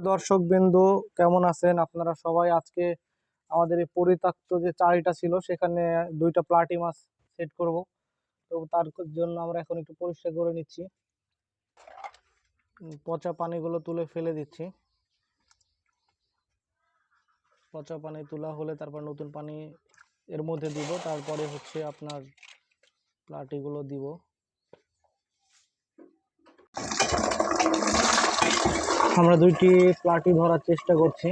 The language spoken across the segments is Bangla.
দর্শক বিন্দু কেমন আছেন? আপনারা সবাই আজকে আমাদের এই পরিত্যক্ত যে চারিটা ছিল, সেখানে দুইটা প্লাটি মাছ সেট করব। তো তার জন্য আমরা এখন একটু পরিষ্কার করে নিচ্ছি। পচা পানিগুলো তুলে ফেলে দিচ্ছি। পচা পানি তোলা হলে তারপর নতুন পানি এর মধ্যে দিব, তারপরে হচ্ছে আপনার প্লাটিগুলো দিব। আমরা দুইটি প্লাটি ধরার চেষ্টা করছি।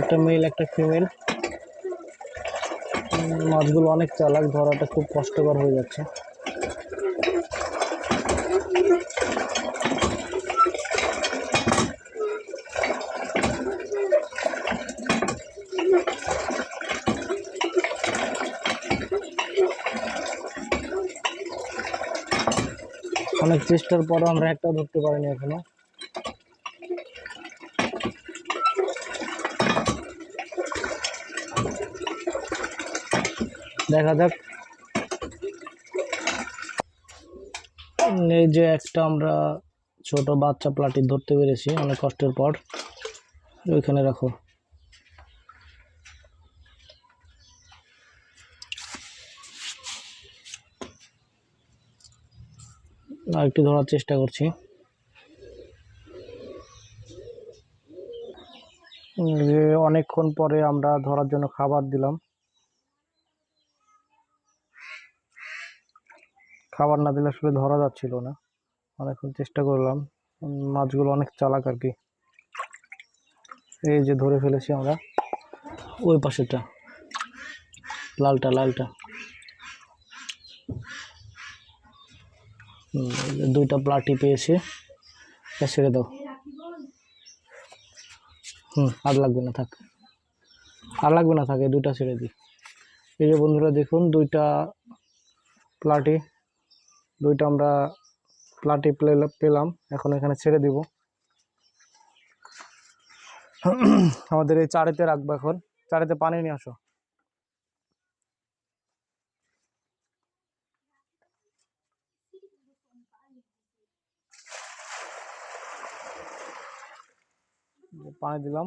একটা মেল একটা ফিমেল মাছগুলো অনেক চালাক, ধরাটা খুব কষ্টকর হয়ে যাচ্ছে। অনেক চেষ্টার পরও আমরা একটা ধরতে পারিনি এখনও। দেখা যাক। এই যে একটা আমরা ছোট বাচ্চা প্লাটি ধরতে পেরেছি, অনেক কষ্টের পর। ওইখানে রাখো। আর একটু ধরার চেষ্টা করছি। অনেকক্ষণ পরে আমরা ধরার জন্য খাবার দিলাম। খাবার না দিলে আসলে ধরা যাচ্ছিল না। অনেকক্ষণ চেষ্টা করলাম। মাছগুলো অনেক চালাক আর কি। এই যে ধরে ফেলেছি আমরা। ওই পাশেটা লালটা লালটা হুম, এই যে দুইটা প্লাটি পেয়েছে ছেড়ে দাও। হুম, আর লাগবে না, থাক। আর লাগবে না, থাকে দুইটা ছেড়ে দিই। এই যে বন্ধুরা, দেখুন, দুইটা প্লাটি দুইটা আমরা প্লাটি পেলে- পেলাম, এখন এখানে ছেড়ে দিব। আমাদের এই চারেতে রাখব এখন। চারেতে পানি নিয়ে আসো। পানি দিলাম।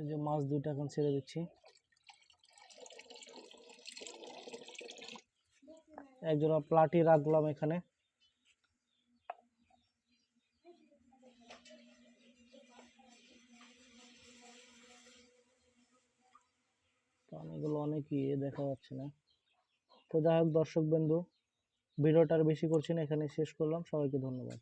এই যে মাছ দুইটা এখন ছেড়ে দিচ্ছি। এক জোড়া প্লাটি রাখলাম এখানে। পানিগুলো অনেক ইয়ে দেখা যাচ্ছে না। তো যাই হোক দর্শক বিন্দু ভিডিওটা আর বেশি করছি না এখানে শেষ করলাম। সবাইকে ধন্যবাদ।